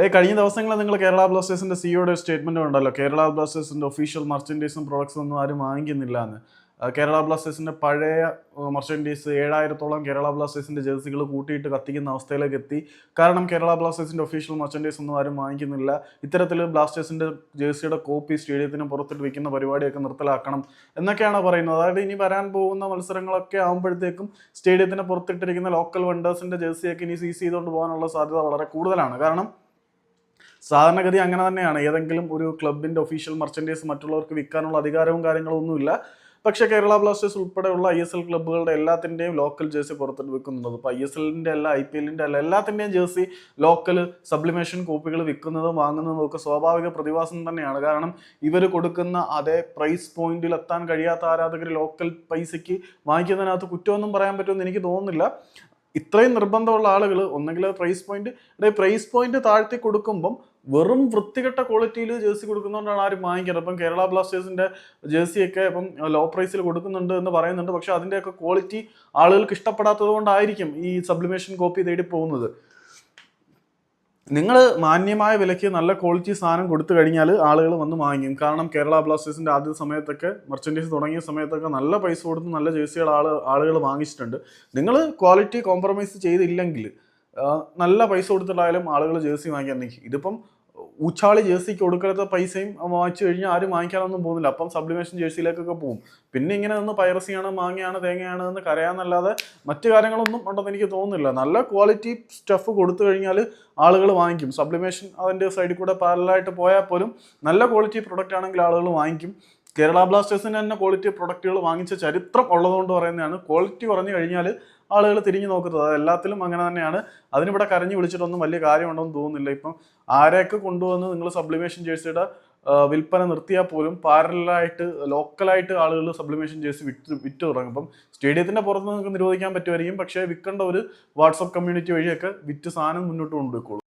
Day കഴിഞ്ഞ ദിവസങ്ങളിൽ നിങ്ങൾ കേരള ബ്ലാസ്റ്റേഴ്സിന്റെ സിഇഒയുടെ സ്റ്റേറ്റ്മെന്റ് ഉണ്ടല്ലോ. കേരള ബ്ലാസ്റ്റേഴ്സിന്റെ ഒഫീഷ്യൽ മർച്ചൻഡൈസും പ്രൊഡക്ട്സും ഒന്നും ആരും വാങ്ങിക്കുന്നില്ല എന്ന്. കേരള ബ്ലാസ്റ്റേഴ്സിന്റെ പഴയ മർച്ചൻഡൈസ് ഏഴായിരത്തോളം കേരള ബ്ലാസ്റ്റേഴ്സിന്റെ ജേഴ്സികൾ കൂട്ടിയിട്ട് കത്തിക്കുന്ന അവസ്ഥയിലേക്ക് എത്തി. കാരണം കേരള ബ്ലാസ്റ്റേഴ്സിന്റെ ഒഫീഷ്യൽ മർച്ചൻഡൈസ് ഒന്നും ആരും വാങ്ങിക്കുന്നില്ല. ഇത്തരത്തിൽ ബ്ലാസ്റ്റേഴ്സിന്റെ ജേഴ്സിയുടെ കോപ്പി സ്റ്റേഡിയത്തിന് പുറത്തിട്ട് വിൽക്കുന്ന പരിപാടിയൊക്കെ നിർത്തലാക്കണം എന്നൊക്കെയാണ് പറയുന്നത്. അതായത് ഇനി വരാൻ പോകുന്ന മത്സരങ്ങളൊക്കെ ആകുമ്പോഴത്തേക്കും സ്റ്റേഡിയത്തിന് പുറത്തിട്ടിരിക്കുന്ന ലോക്കൽ വെണ്ടേഴ്സിന്റെ ജേഴ്സിയൊക്കെ ഇനി സീസ് ചെയ്തുകൊണ്ട് പോകാനുള്ള സാധ്യത വളരെ കൂടുതലാണ്. കാരണം സാധാരണഗതി അങ്ങനെ തന്നെയാണ്. ഏതെങ്കിലും ഒരു ക്ലബിന്റെ ഒഫീഷ്യൽ മർച്ചൻഡൈസ് മറ്റുള്ളവർക്ക് വിൽക്കാനുള്ള അധികാരവും കാര്യങ്ങളും ഒന്നുമില്ല പക്ഷേ കേരള ബ്ലാസ്റ്റേഴ്സ് ഉൾപ്പെടെയുള്ള ഐ എസ് എൽ ക്ലബ്ബുകളുടെ എല്ലാത്തിന്റെയും ലോക്കൽ ജേഴ്സി പുറത്തിട്ട് വിൽക്കുന്നുണ്ട് ഇപ്പോൾ ഐ എസ് എല്ലിന്റെ അല്ല ഐ പി എല്ലിന്റെ അല്ല എല്ലാത്തിന്റെയും ജേഴ്സി ലോക്കൽ സബ്ലിമേഷൻ കോപ്പികൾ വിൽക്കുന്നതും വാങ്ങുന്നതും ഒക്കെ സ്വാഭാവിക പ്രതിഭാസം തന്നെയാണ്. കാരണം ഇവർ കൊടുക്കുന്ന അതേ പ്രൈസ് പോയിന്റിൽ എത്താൻ കഴിയാത്ത ആരാധകർ ലോക്കൽ പൈസയ്ക്ക് വാങ്ങിക്കുന്നതിനകത്ത് കുറ്റമൊന്നും പറയാൻ പറ്റുമെന്ന് എനിക്ക് തോന്നുന്നില്ല. ഇത്രയും നിർബന്ധമുള്ള ആളുകൾ ഒന്നെങ്കിൽ പ്രൈസ് പോയിന്റ് അതായത് പ്രൈസ് പോയിന്റ് താഴ്ത്തി കൊടുക്കുമ്പം വെറും വൃത്തികെട്ട ക്വാളിറ്റിയിൽ ജേഴ്സി കൊടുക്കുന്നതുകൊണ്ടാണ് ആരും വാങ്ങിക്കുന്നത് ഇപ്പം കേരള ബ്ലാസ്റ്റേഴ്സിന്റെ ജേഴ്സിയൊക്കെ ഇപ്പം ലോ പ്രൈസിൽ കൊടുക്കുന്നുണ്ട് എന്ന് പറയുന്നുണ്ട്. പക്ഷെ അതിന്റെയൊക്കെ ക്വാളിറ്റി ആളുകൾക്ക് ഇഷ്ടപ്പെടാത്തത് കൊണ്ടായിരിക്കും ഈ സബ്ലിമേഷൻ കോപ്പി തേടി പോകുന്നത്. നിങ്ങൾ മാന്യമായ വിലയ്ക്ക് നല്ല ക്വാളിറ്റി സാധനം കൊടുത്തു കഴിഞ്ഞാൽ ആളുകൾ വന്ന് വാങ്ങിക്കും. കാരണം കേരള ബ്ലാസ്റ്റേഴ്സിന്റെ ആദ്യ സമയത്തൊക്കെ മെർച്ചൻഡൈസ് തുടങ്ങിയ സമയത്തൊക്കെ നല്ല പൈസ കൊടുത്ത് നല്ല ജേഴ്സികൾ ആൾ ആളുകൾ വാങ്ങിച്ചിട്ടുണ്ട്. നിങ്ങൾ ക്വാളിറ്റി കോംപ്രമൈസ് ചെയ്തില്ലെങ്കിൽ നല്ല പൈസ കൊടുത്തിട്ടായാലും ആളുകൾ ജേഴ്സി വാങ്ങിക്കാൻ നിൽക്കും. ഇതിപ്പം ഊച്ചാളി ജേഴ്സിക്ക് കൊടുക്കാത്ത പൈസയും വാങ്ങിച്ചു കഴിഞ്ഞാൽ ആരും വാങ്ങിക്കാനൊന്നും പോകുന്നില്ല. അപ്പം സബ്ലിമേഷൻ ജേഴ്സിയിലേക്കൊക്കെ പോകും പിന്നെ ഇങ്ങനെ നിന്ന് പൈറസിയാണ് മാങ്ങയാണ് തേങ്ങയാണ് എന്ന് കരയാന്നല്ലാതെ മറ്റു കാര്യങ്ങളൊന്നും ഉണ്ടെന്ന് എനിക്ക് തോന്നുന്നില്ല. നല്ല ക്വാളിറ്റി സ്റ്റഫ് കൊടുത്തു കഴിഞ്ഞാൽ ആളുകൾ വാങ്ങിക്കും. സബ്ലിമേഷൻ അതിന്റെ സൈഡിൽ കൂടെ പാരലായിട്ട് പോയാൽ പോലും നല്ല ക്വാളിറ്റി പ്രൊഡക്റ്റ് ആണെങ്കിൽ ആളുകൾ വാങ്ങിക്കും. കേരള ബ്ലാസ്റ്റേഴ്സിന് തന്നെ ക്വാളിറ്റി പ്രൊഡക്റ്റുകൾ വാങ്ങിച്ച ചരിത്രം ഉള്ളതുകൊണ്ട് പറയുന്നതാണ്. ക്വാളിറ്റി കുറഞ്ഞു കഴിഞ്ഞാൽ ആളുകൾ തിരിഞ്ഞു നോക്കുന്നത് അത് എല്ലാത്തിലും അങ്ങനെ തന്നെയാണ്. അതിനിവിടെ കരഞ്ഞു വിളിച്ചിട്ടൊന്നും വലിയ കാര്യമുണ്ടെന്ന് തോന്നുന്നില്ല. ഇപ്പം ആരെയൊക്കെ കൊണ്ടുവന്ന് നിങ്ങൾ സബ്ലിമേഷൻ ജേഴ്സിയുടെ വിൽപ്പന നിർത്തിയാൽ പോലും പാരലായിട്ട് ലോക്കലായിട്ട് ആളുകൾ സബ്ലിമേഷൻ ജേഴ്സി വിറ്റ് വിറ്റ് തുടങ്ങും. അപ്പം സ്റ്റേഡിയത്തിന്റെ പുറത്ത് നിങ്ങൾക്ക് നിരോധിക്കാൻ പറ്റുമായിരിക്കും. പക്ഷേ വിൽക്കേണ്ട ഒരു വാട്സപ്പ് കമ്മ്യൂണിറ്റി വഴിയൊക്കെ വിറ്റ് സാധനം മുന്നോട്ട് കൊണ്ടുപോയിക്കോളും.